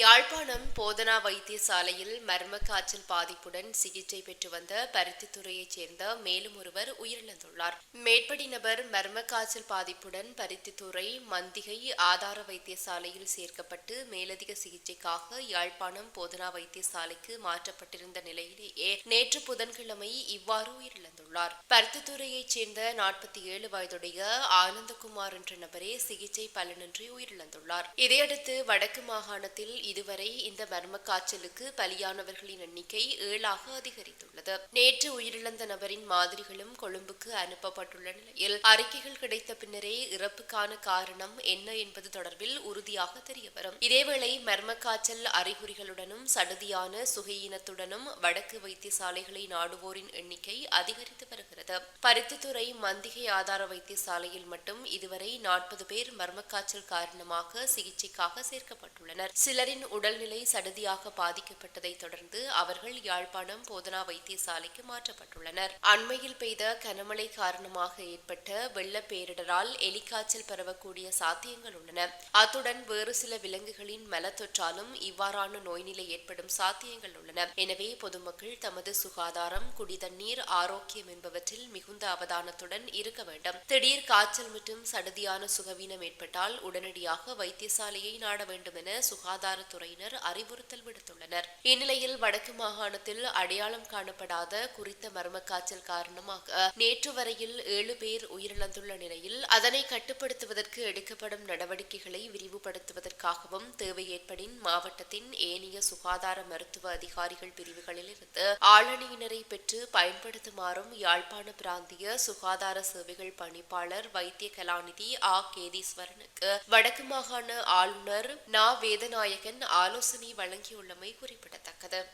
யாழ்ப்பாணம் போதனா வைத்தியசாலையில் மர்ம காய்ச்சல் பாதிப்புடன் சிகிச்சை பெற்று வந்த பருத்தித்துறையைச் சேர்ந்த மேலும் ஒருவர் உயிரிழந்துள்ளார். மேற்படி நபர் மர்ம காய்ச்சல் பாதிப்புடன் பருத்தித்துறை மந்திகை ஆதார வைத்தியசாலையில் சேர்க்கப்பட்டு மேலதிக சிகிச்சைக்காக யாழ்ப்பாணம் போதனா வைத்தியசாலைக்கு மாற்றப்பட்டிருந்த நிலையிலேயே நேற்று புதன்கிழமை இவ்வாறு உயிரிழந்துள்ளார். பருத்தித்துறையைச் சேர்ந்த நாற்பத்தி ஏழு வயதுடைய ஆனந்தகுமார் என்ற நபரே சிகிச்சை பலனின்றி உயிரிழந்துள்ளார். இதையடுத்து வடக்கு மாகாணத்தில் இதுவரை இந்த மர்ம காய்ச்சலுக்கு பலியானவர்களின் எண்ணிக்கை ஏழாக அதிகரித்துள்ளது. நேற்று உயிரிழந்த நபரின் மாதிரிகளும் கொழும்புக்கு அனுப்பப்பட்டுள்ள நிலையில் அறிக்கைகள் கிடைத்த பின்னரே இறப்புக்கான காரணம் என்ன என்பது தொடர்பில் உறுதியாக தெரியவரும். இதேவேளை மர்ம காய்ச்சல் அறிகுறிகளுடனும் சடுதியான சுகையினத்துடனும் வடக்கு வைத்தியசாலைகளை நாடுவோரின் எண்ணிக்கை அதிகரித்து வருகிறது. பருத்தித்துறை மந்திகை ஆதார வைத்தியசாலையில் மட்டும் இதுவரை நாற்பது பேர் மர்ம காய்ச்சல் காரணமாக சிகிச்சைக்காக சேர்க்கப்பட்டுள்ளனர். சிலரின் உடல்நிலை சடுதியாக பாதிக்கப்பட்டதைத் தொடர்ந்து அவர்கள் யாழ்ப்பாணம் போதனா வைத்தியசாலைக்கு மாற்றப்பட்டுள்ளனர். அண்மையில் பெய்த கனமழை காரணமாக ஏற்பட்ட வெள்ள பேரிடரால் எலிக்காய்ச்சல் பரவக்கூடிய சாத்தியங்கள் உள்ளன. அத்துடன் வேறு சில விலங்குகளின் மலத்தொற்றாலும் இவ்வாறான நோய்நிலை ஏற்படும் சாத்தியங்கள் உள்ளன. எனவே பொதுமக்கள் தமது சுகாதாரம் குடிதண்ணீர் ஆரோக்கியம் என்பவற்றில் மிகுந்த அவதானத்துடன் இருக்க வேண்டும். திடீர் காய்ச்சல் மற்றும் சடுதியான சுகவீனம் ஏற்பட்டால் உடனடியாக வைத்தியசாலையை நாட வேண்டும் என சுகாதாரத்துறையினர் அறிவுறுத்தல் விடுத்துள்ளனர். இந்நிலையில் வடக்கு மாகாணத்தில் அடையாளம் காணப்படாத குறித்த மர்ம காய்ச்சல் காரணமாக நேற்று வரையில் ஏழு பேர் உயிரிழந்துள்ள நிலையில் அதனை கட்டுப்படுத்துவதற்கு எடுக்கப்படும் நடவடிக்கைகளை விரிவுபடுத்துவதற்காகவும் தேவை ஏற்படின் மாவட்டத்தின் ஏனைய சுகாதார மருத்துவ அதிகாரிகள் பிரிவுகளில் இருந்து ஆளணியினரை பெற்று பயன்படுத்துமாறும் யாழ்ப்பாண பிராந்திய சுகாதார சேவைகள் பணிப்பாளர் வைத்திய கலாநிதி ஆ. கேதீஸ்வரனுக்கு வடக்கு மாகாண ஆளுநர் நா. வேதநாயகன் ஆலோசனை வழங்கியுள்ளமை குறிப்பிடத்தக்கது.